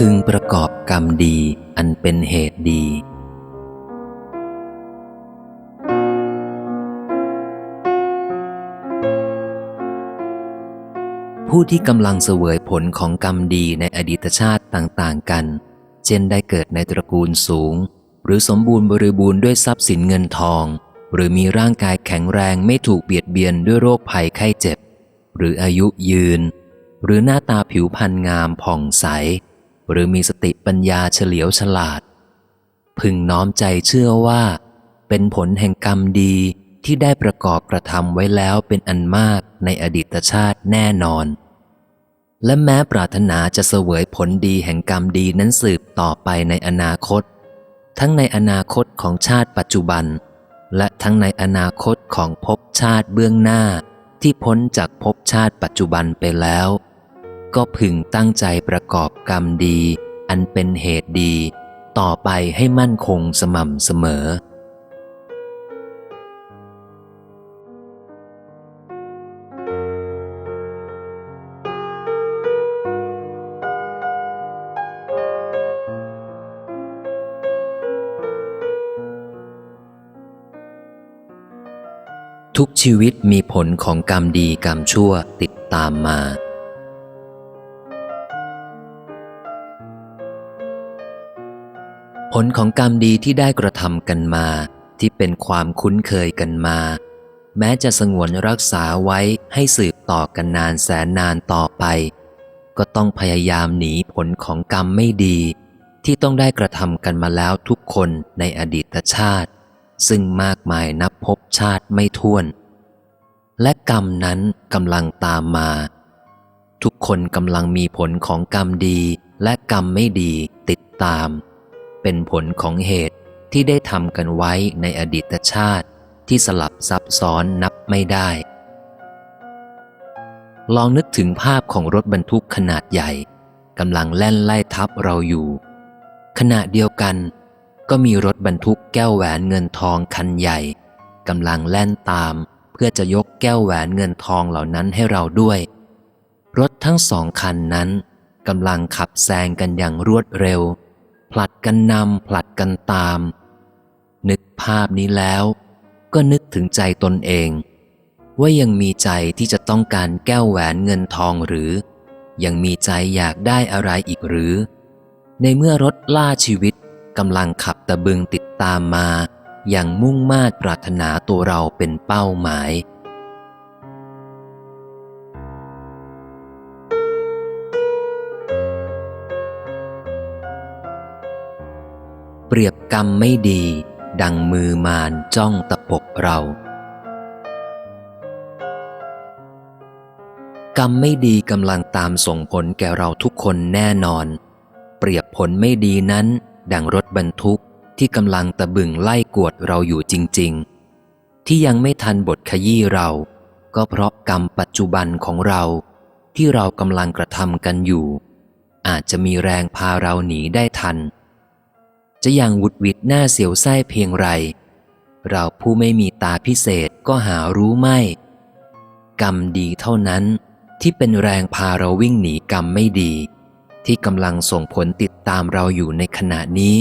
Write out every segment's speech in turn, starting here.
พึงประกอบกรรมดีอันเป็นเหตุดี ผู้ที่กำลังเสวยผลของกรรมดีในอดีตชาติต่างๆกัน เช่นได้เกิดในตระกูลสูง หรือสมบูรณ์บริบูรณ์ด้วยทรัพย์สินเงินทอง หรือมีร่างกายแข็งแรงไม่ถูกเบียดเบียนด้วยโรคภัยไข้เจ็บ หรืออายุยืน หรือหน้าตาผิวพรรณงามผ่องใส หรือมีสติปัญญาเฉลียวฉลาด พึงน้อมใจเชื่อว่า เป็นผลแห่งกรรมดีที่ได้ประกอบกระทำไว้แล้วเป็นอันมากในอดีตชาติแน่นอน และแม้ปรารถนาจะเสวยผลดีแห่งกรรมดีนั้นสืบต่อไปในอนาคต ทั้งในอนาคตของชาติปัจจุบัน และทั้งในอนาคตของภพชาติเบื้องหน้าที่พ้นจากภพชาติปัจจุบันไปแล้ว ก็พึงตั้งใจประกอบกรรมดี อันเป็นเหตุดี ต่อไปให้มั่นคงสม่ำเสมอ ทุกชีวิตมีผลของกรรมดีกรรมชั่วติดตามมา ผลของกรรมดีที่ได้กระทำกันมา ที่เป็นความคุ้นเคยกันมา แม้จะสงวนรักษาไว้ให้สืบต่อกันนานแสนนานต่อไป ก็ต้องพยายามหนีผลของกรรมไม่ดี ที่ต้องได้กระทำกันมาแล้วทุกคนในอดีตชาติ ซึ่งมากมายนับพบชาติไม่ท้วน และกรรมนั้นกำลังตามมา ทุกคนกำลังมีผลของกรรมดีและกรรมไม่ดีติดตาม เป็นผลของเหตุที่ได้ทำกันไว้ในอดีตชาติที่สลับซับซ้อนนับไม่ได้ ลองนึกถึงภาพของรถบรรทุกขนาดใหญ่กำลังแล่นไล่ทับเราอยู่ ขณะเดียวกัน ก็มีรถบรรทุกแก้วแหวนเงินทองคันใหญ่กำลังแล่นตามเพื่อจะยกแก้วแหวนเงินทองเหล่านั้นให้เราด้วย รถทั้งสองคันนั้นกำลังขับแซงกันอย่างรวดเร็ว ผลัดกันนำผลัดกันตาม นึกภาพนี้แล้ว ก็นึกถึงใจตนเอง ว่ายังมีใจที่จะต้องการแก้วแหวนเงินทองหรือ ยังมีใจอยากได้อะไรอีกหรือ ในเมื่อรถล่าชีวิตกำลังขับตะบึงติดตามมา อย่างมุ่งมา่ปรารถนาตัวเราเป็นเป้าหมาย ปรียบกรรมไม่ดี ดังมือมารจ้องตะปบเรา กรรมไม่ดีกำลังตามส่งผลแก่เราทุกคนแน่นอน เปรียบผลไม่ดีนั้น ดังรถบรรทุกที่กำลังตะบึงไล่กวดเราอยู่จริง ๆ ที่ยังไม่ทันบทขยี้เรา ก็เพราะกรรมปัจจุบันของเรา ที่เรากำลังกระทำกันอยู่ อาจจะมีแรงพาเราหนีได้ทัน จะยังวุดวิดหน้าเสียวไส้เพียงไร เราผู้ไม่มีตาพิเศษก็หารู้ไม่ กรรมดีเท่านั้นที่เป็นแรงพาเราวิ่งหนีกรรมไม่ดี ที่กำลังส่งผลติดตามเราอยู่ในขณะนี้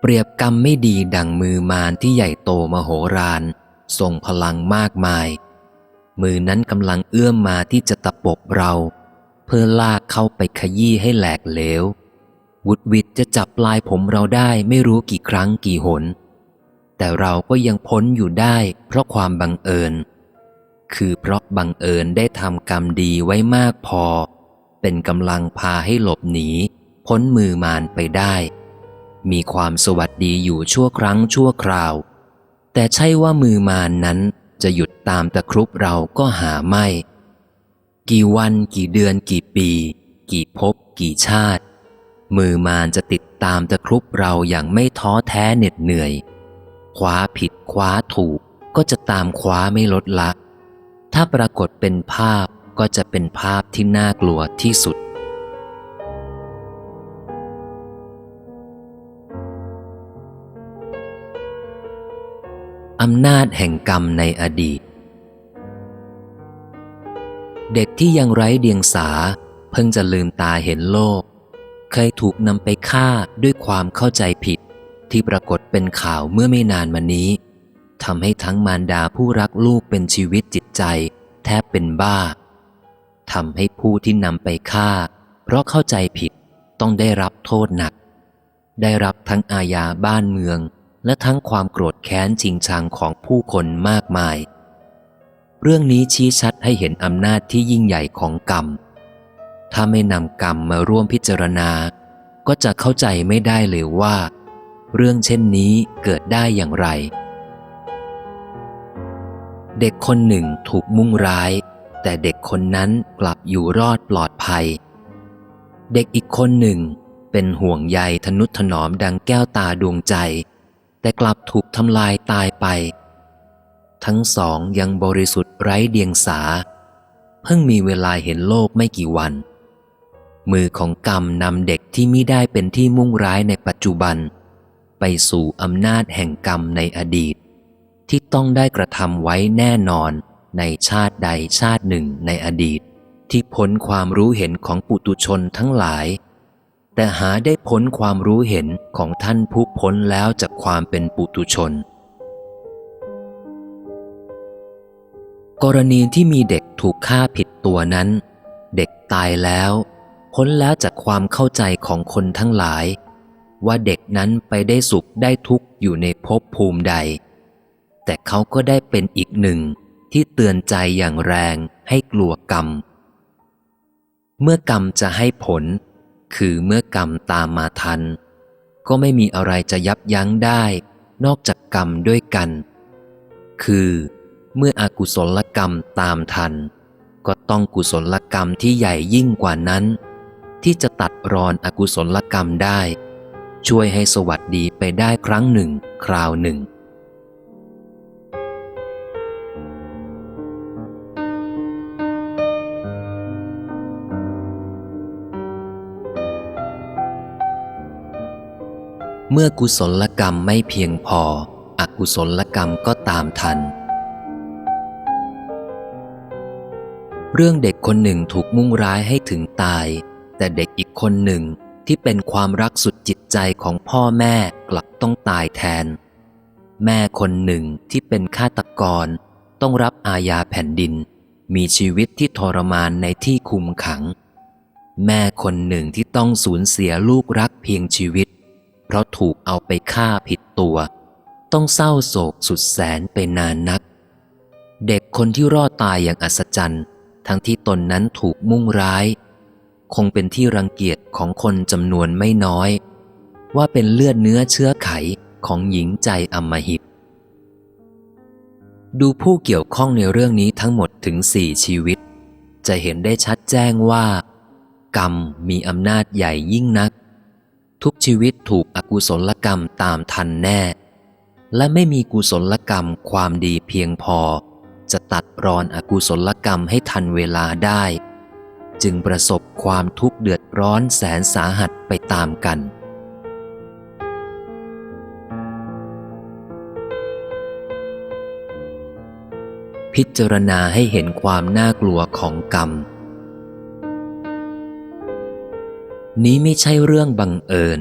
เปรียบกรรมไม่ดีดังมือมารที่ใหญ่โตมโหฬารส่งพลังมากมาย มือนั้นกำลังเอื้อมมาที่จะตะปบเรา เพื่อลากเข้าไปขยี้ให้แหลกเหลววุดวิด จะจับปลายผมเราได้ไม่รู้กี่ครั้งกี่หน แต่เราก็ยังพ้นอยู่ได้เพราะความบังเอิญ คือเพราะบังเอิญได้ทำกรรมดีไว้มากพอ เป็นกำลังพาให้หลบหนี พ้นมือมารไปได้ มีความสวัสดีอยู่ชั่วครั้งชั่วคราว แต่ใช่ว่ามือมารนนั้นจะหยุดตามตะครุบเราก็หาไม่ กี่วันกี่เดือนกี่ปี กี่ภพกี่ชาติ มือมารจะติดตามตะครุบเราอย่างไม่ท้อแท้เหน็ดเหนื่อยคว้าผิดคว้าถูกก็จะตามคว้าไม่ลดละ ถ้าปรากฏเป็นภาพก็จะเป็นภาพที่น่ากลัวที่สุด อำนาจแห่งกรรมในอดีต เด็กที่ยังไร้เดียงสา เพิ่งจะลืมตาเห็นโลก เคยถูกนำไปฆ่าด้วยความเข้าใจผิด ที่ปรากฏเป็นข่าวเมื่อไม่นานมานี้ทำให้ทั้งมารดาผู้รักลูกเป็นชีวิตจิตใจ แทบเป็นบ้าทำให้ผู้ที่นำไปฆ่า เพราะเข้าใจผิดต้องได้รับโทษหนัก ได้รับทั้งอาญาบ้านเมือง และทั้งความโกรธแค้นจิงชังของผู้คนมากมาย เรื่องนี้ชี้ชัดให้เห็นอำนาจที่ยิ่งใหญ่ของกรรม ถ้าไม่นำกรรมมาร่วมพิจารณา ก็จะเข้าใจไม่ได้เลยว่า เรื่องเช่นนี้เกิดได้อย่างไร เด็กคนหนึ่งถูกมุ่งร้าย แต่เด็กคนนั้นกลับอยู่รอดปลอดภัย เด็กอีกคนหนึ่งเป็นห่วงใยทนุถนอมดังแก้วตาดวงใจ แต่กลับถูกทำลายตายไป ทั้งสองยังบริสุทธิ์ไร้เดียงสา เพิ่งมีเวลาเห็นโลกไม่กี่วัน มือของกรรมนำเด็กที่มิได้เป็นที่มุ่งร้ายในปัจจุบัน ไปสู่อำนาจแห่งกรรมในอดีต ที่ต้องได้กระทำไว้แน่นอนในชาติใดชาติหนึ่งในอดีต ที่พ้นความรู้เห็นของปุตุชนทั้งหลาย แต่หาได้พ้นความรู้เห็นของท่านผู้พ้นแล้วจากความเป็นปุตุชน กรณีที่มีเด็กถูกฆ่าผิดตัวนั้น เด็กตายแล้ว พ้นแล้วจากความเข้าใจของคนทั้งหลาย ว่าเด็กนั้นไปได้สุขได้ทุกข์อยู่ในภพภูมิใด แต่เขาก็ได้เป็นอีกหนึ่งที่เตือนใจอย่างแรงให้กลัวกรรม เมื่อกรรมจะให้ผล คือเมื่อกรรมตามมาทัน ก็ไม่มีอะไรจะยับยั้งได้ นอกจากกรรมด้วยกัน คือเมื่ออกุศลกรรมตามทัน ก็ต้องกุศลกรรมที่ใหญ่ยิ่งกว่านั้น ที่จะตัดรอนอกุศลกรรมได้ ช่วยให้สวัสดีไปได้ครั้งหนึ่ง คราวหนึ่ง เมื่อกุศลกรรมไม่เพียงพอ อกุศลกรรมก็ตามทันเรื่องเด็กคนหนึ่งถูกมุ่งร้ายให้ถึงตาย แต่เด็กอีกคนหนึ่งที่เป็นความรักสุดจิตใจของพ่อแม่กลับต้องตายแทน แม่คนหนึ่งที่เป็นฆาตกร ต้องรับอาญาแผ่นดิน มีชีวิตที่ทรมานในที่คุมขัง แม่คนหนึ่งที่ต้องสูญเสียลูกรักเพียงชีวิต เพราะถูกเอาไปฆ่าผิดตัว ต้องเศร้าโศกสุดแสนไปนานนัก เด็กคนที่รอดตายอย่างอัศจรรย์ ทั้งที่ตนนั้นถูกมุ่งร้าย คงเป็นที่รังเกียจของคนจำนวนไม่น้อย ว่าเป็นเลือดเนื้อเชื้อไขของหญิงใจอมหิต ดูผู้เกี่ยวข้องในเรื่องนี้ทั้งหมดถึงสี่ชีวิต จะเห็นได้ชัดแจ้งว่า กรรมมีอำนาจใหญ่ยิ่งนัก ทุกชีวิตถูกอกุศลกรรมตามทันแน่ และไม่มีกุศลกรรมความดีเพียงพอ จะตัดรอนอกุศลกรรมให้ทันเวลาได้ จึงประสบความทุกข์เดือดร้อนแสนสาหัสไปตามกัน พิจารณาให้เห็นความน่ากลัวของกรรม นี้ไม่ใช่เรื่องบังเอิญ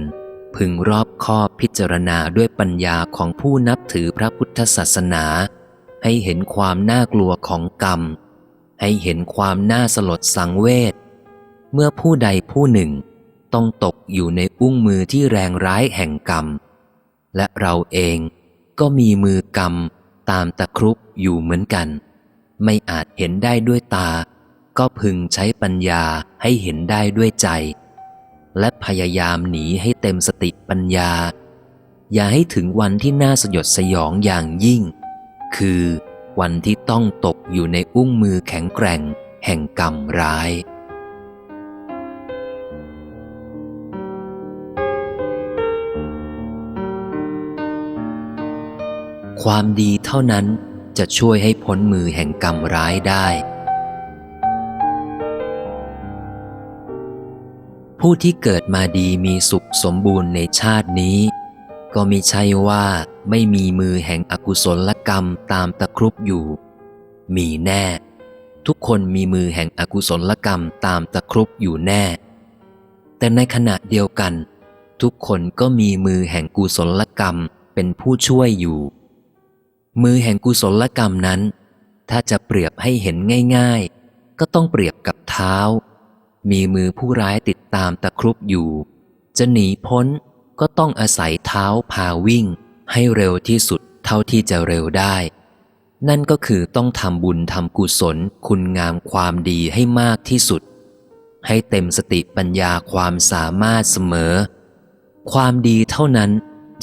พึงรอบคอบพิจารณาด้วยปัญญาของผู้นับถือพระพุทธศาสนา ให้เห็นความน่ากลัวของกรรม ให้เห็นความน่าสลดสังเวชเมื่อผู้ใดผู้หนึ่งต้องตกอยู่ในอุ้งมือที่แรงร้ายแห่งกรรม และเราเองก็มีมือกรรมตามตะครุบอยู่เหมือนกัน ไม่อาจเห็นได้ด้วยตา ก็พึงใช้ปัญญาให้เห็นได้ด้วยใจ และพยายามหนีให้เต็มสติปัญญา อย่าให้ถึงวันที่น่าสยดสยองอย่างยิ่ง คือ วันที่ต้องตกอยู่ในอุ้งมือแข็งแกร่ง แห่งกรรมร้าย ความดีเท่านั้นจะช่วยให้พ้นมือแห่งกรรมร้ายได้ ผู้ที่เกิดมาดีมีสุขสมบูรณ์ในชาตินี้ ก็มิใช่ว่า ไม่มีมือแห่งอกุศลกรรมตามตะครุบอยู่ มีแน่ ทุกคนมีมือแห่งอกุศลกรรมตามตะครุบอยู่แน่ แต่ในขณะเดียวกัน ทุกคนก็มีมือแห่งกุศลกรรมเป็นผู้ช่วยอยู่ มือแห่งกุศลกรรมนั้น ถ้าจะเปรียบให้เห็นง่าย ๆ ก็ต้องเปรียบกับเท้า มีมือผู้ร้ายติดตามตะครุบอยู่ จะหนีพ้นก็ต้องอาศัยเท้าพาวิ่ง ให้เร็วที่สุดเท่าที่จะเร็วได้ นั่นก็คือต้องทำบุญทำกุศลคุณงามความดีให้มากที่สุด ให้เต็มสติปัญญาความสามารถเสมอ ความดีเท่านั้น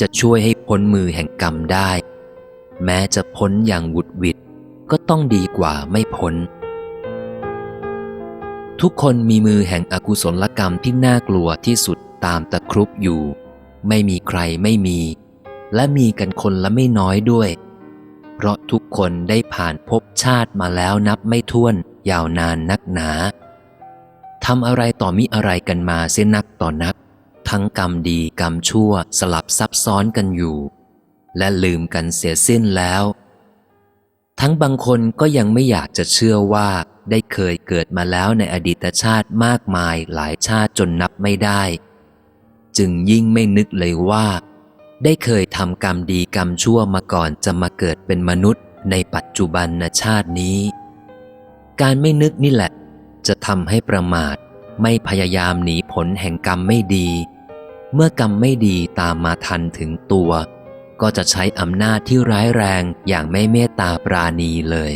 จะช่วยให้พ้นมือแห่งกรรมได้ แม้จะพ้นอย่างหวุดหวิดก็ต้องดีกว่าไม่พ้น ทุกคนมีมือแห่งอกุศลกรรมที่น่ากลัวที่สุดตามตะครุบอยู่ ไม่มีใครไม่มี และมีกันคนละไม่น้อยด้วย เพราะทุกคนได้ผ่านภพชาติมาแล้วนับไม่ถ้วนยาวนานนักหนาทำอะไรต่อมิอะไรกันมาเสียนักต่อนัก ทั้งกรรมดีกรรมชั่วสลับซับซ้อนกันอยู่ และลืมกันเสียสิ้นแล้ว ทั้งบางคนก็ยังไม่อยากจะเชื่อว่าได้เคยเกิดมาแล้วในอดีตชาติมากมายหลายชาติจนนับไม่ได้ จึงยิ่งไม่นึกเลยว่า ได้เคยทำกรรมดีกรรมชั่วมาก่อนจะมาเกิดเป็นมนุษย์ในปัจจุบันชาตินี้ การไม่นึกนี่แหละ จะทำให้ประมาทไม่พยายามหนีผลแห่งกรรมไม่ดี เมื่อกรรมไม่ดีตามมาทันถึงตัว ก็จะใช้อำนาจที่ร้ายแรงอย่างไม่เมตตาปราณีเลย